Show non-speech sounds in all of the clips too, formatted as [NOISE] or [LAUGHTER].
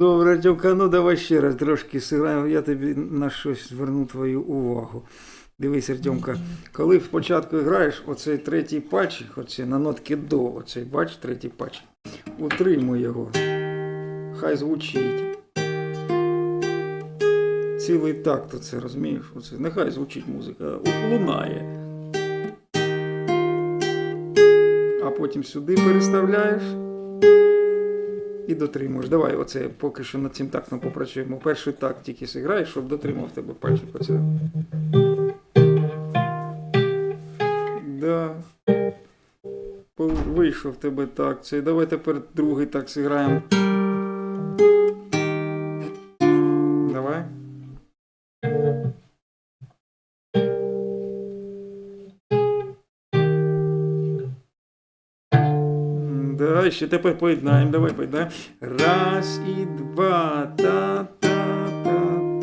Добре, Артемка, ну давай ще раз трошки сыграємо, я тобі на щось зверну твою увагу. Дивись, Артемка, коли спочатку граєш, оцей третій патчик, оцей на нотки до, оцей бач, третій патчик, утримуй його. Хай звучить. Цілий такт оце, розумієш? Оце, нехай звучить музика, лунає. А потім сюди переставляєш і дотримуєш. Давай, оце поки що над цим тактом попрацюємо. Перший такт тільки зіграєш, щоб дотримав тебе пальчик. Оце. Да. Вийшов тебе так. Це давай тепер другий так зіграємо. М, Да, ще тепер поєднаємо. Давай поєднаємо. Раз і два. Та-та-та.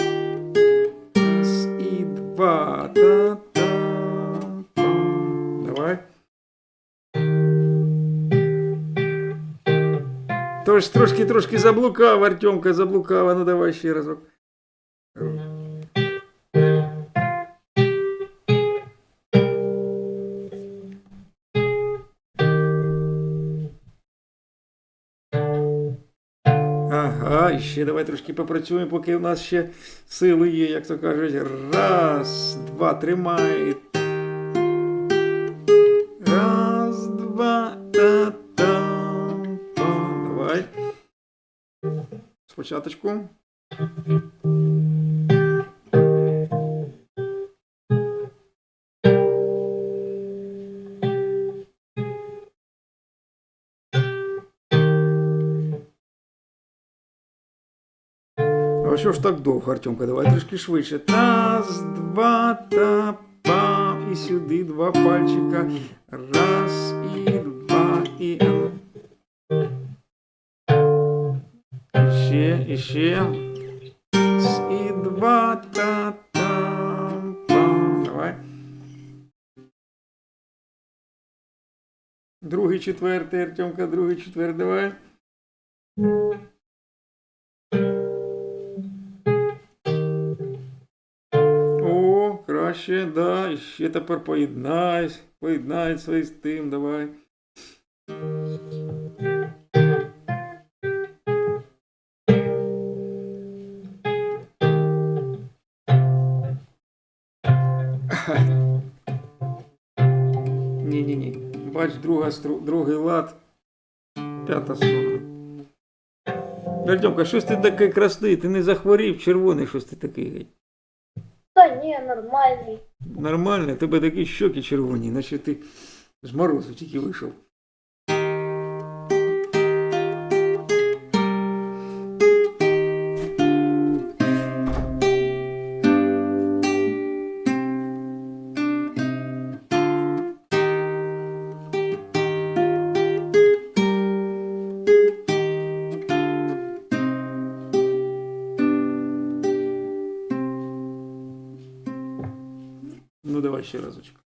Раз і два. Та-та-та. Давай. Тож трошки трошки заблукав, Артемка, заблукав. А Ну давай ще разок. Ще давай трошки попрацюємо, поки в нас ще сили є, як то кажуть. Раз, два, тримай. Раз, два, та та Давай. Спочатку. А що ж так довго, Артемка? Давай трішки швидше. Раз, два, та па. І сюди два пальчика. Раз, і два, і. І ще, і ще. Раз, І два, та та па. Давай. Другий, четвертий, Артемка, другий, четвертий, давай. Краще, да. Ще тепер поєднай. Поєднай свої з тим, давай. Ні-ні-ні. Бач, друга стру... другий лад. П'ята струна. Артемка, щось ти такий красний, ти не захворів, червоний, щось ти такий. Та ні, нормальний. Нормально, в тебе такі щоки червоні, наче ти з морозу тільки вийшов. Давай ще разочок.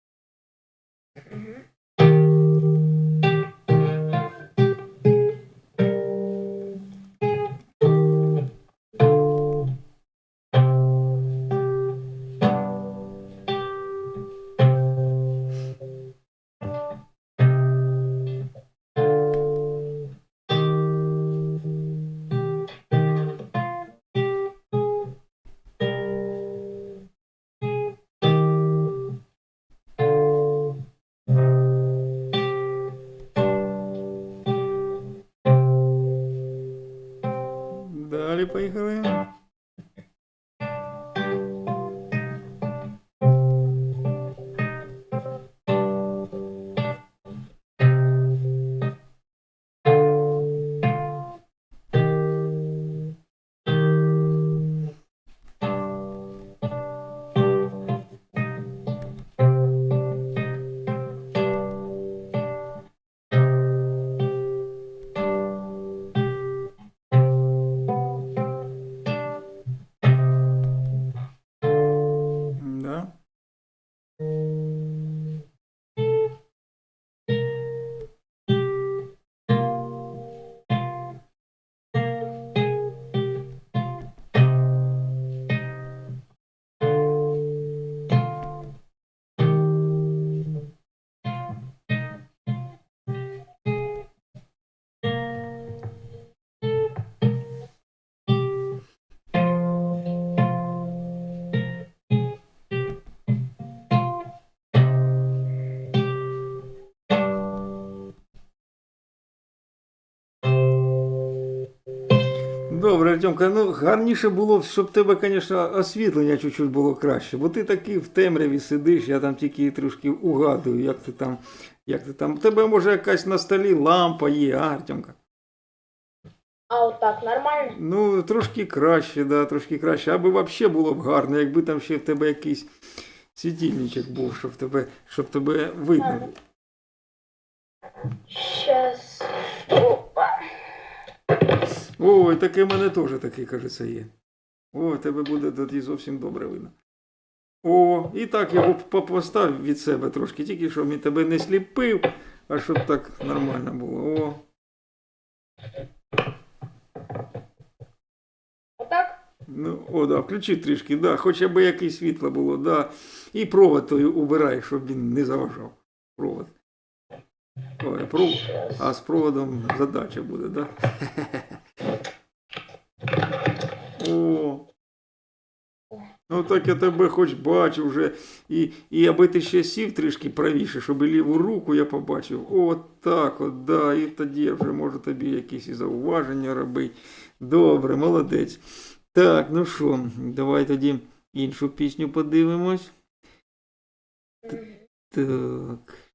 Who Добре, Артемка, ну гарніше було, б, щоб тебе, звісно, освітлення чуть-чуть було краще, бо ти такий в темряві сидиш, я там тільки трошки угадую, як ти там, як ти там. У тебе може якась на столі лампа є, а, Артемка? А вот так нормально? Ну, трошки краще, да, трошки краще. Аби взагалі було б гарно, якби там ще в тебе якийсь світильничок був, щоб тебе, щоб тебе видно. було. Ой, таке в мене теж такий, кажеться, є. О, тебе буде тоді зовсім добре видно. О, і так його по- постав від себе трошки, тільки щоб він тебе не сліпив, а щоб так нормально було. О. Вот так? Ну, о, да, включи трішки, да, хоча б якесь світло було, да. І провод той убирай, щоб він не заважав. Провод. Ой, пров... А з проводом задача буде, да? [LAUGHS] О. Ну так я тебе хоч бачу вже. І, і аби ти ще сів трішки правіше, щоб ліву руку я побачив. От так, от, да. І тоді я вже можу тобі якісь і зауваження робити. Добре, молодець. Так, ну що, давай тоді іншу пісню подивимось. Так.